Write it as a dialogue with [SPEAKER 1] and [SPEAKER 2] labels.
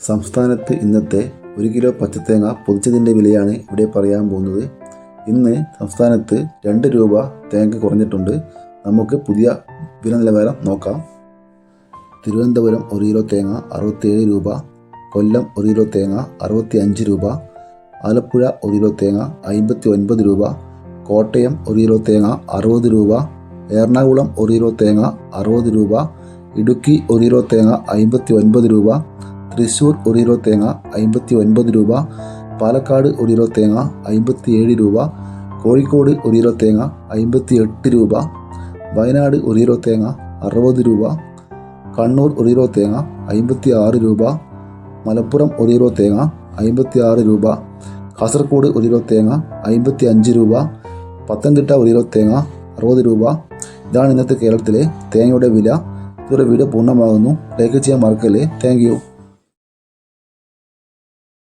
[SPEAKER 1] സംസ്ഥാനത്ത് ഇന്നത്തെ ഒരു കിലോ പച്ചത്തേങ്ങ പൊതിച്ചതിന്റെ വിലയാണ് ഇവിടെ പറയാൻ പോകുന്നത്. ഇന്ന് സംസ്ഥാനത്ത് രണ്ട് രൂപ തേങ്ങ കുറഞ്ഞിട്ടുണ്ട്. നമുക്ക് പുതിയ വില നിലവാരം നോക്കാം. തിരുവനന്തപുരം ഒരു കിലോ തേങ്ങ അറുപത്തിയേഴ് രൂപ. കൊല്ലം ഒരു കിലോ തേങ്ങ അറുപത്തി അഞ്ച് രൂപ. ആലപ്പുഴ ഒരു കിലോ തേങ്ങ അമ്പത്തി ഒൻപത് രൂപ. കോട്ടയം ഒരു കിലോ തേങ്ങ അറുപത് രൂപ. എറണാകുളം ഒരു കിലോ തേങ്ങ അറുപത് രൂപ. ഇടുക്കി ഒരു കിലോ തേങ്ങ അമ്പത്തി ഒൻപത് രൂപ. തൃശ്ശൂർ ഒരു കിലോ തേങ്ങ അമ്പത്തി ഒൻപത് രൂപ പാലക്കാട് ഒരു കിലോ തേങ്ങ അമ്പത്തി ഏഴ് രൂപ കോഴിക്കോട് ഒരു കിലോ തേങ്ങ അമ്പത്തി എട്ട് രൂപ വയനാട് ഒരു കിലോ തേങ്ങ അറുപത് രൂപ കണ്ണൂർ ഒരു കിലോ തേങ്ങ അമ്പത്തി ആറ് രൂപ മലപ്പുറം ഒരു കിലോ തേങ്ങ അമ്പത്തി ആറ് രൂപ കാസർഗോഡ് ഒരു കിലോ തേങ്ങ അമ്പത്തി അഞ്ച് രൂപ പത്തനംതിട്ട ഒരു കിലോ തേങ്ങ അറുപത് രൂപ. ഇതാണ് ഇന്നത്തെ കേരളത്തിലെ തേങ്ങയുടെ വില. ഇതോടെ വീഡിയോ പൂർണമാകുന്നു. ലൈക്ക് ചെയ്യാൻ മറക്കല്ലേ. താങ്ക്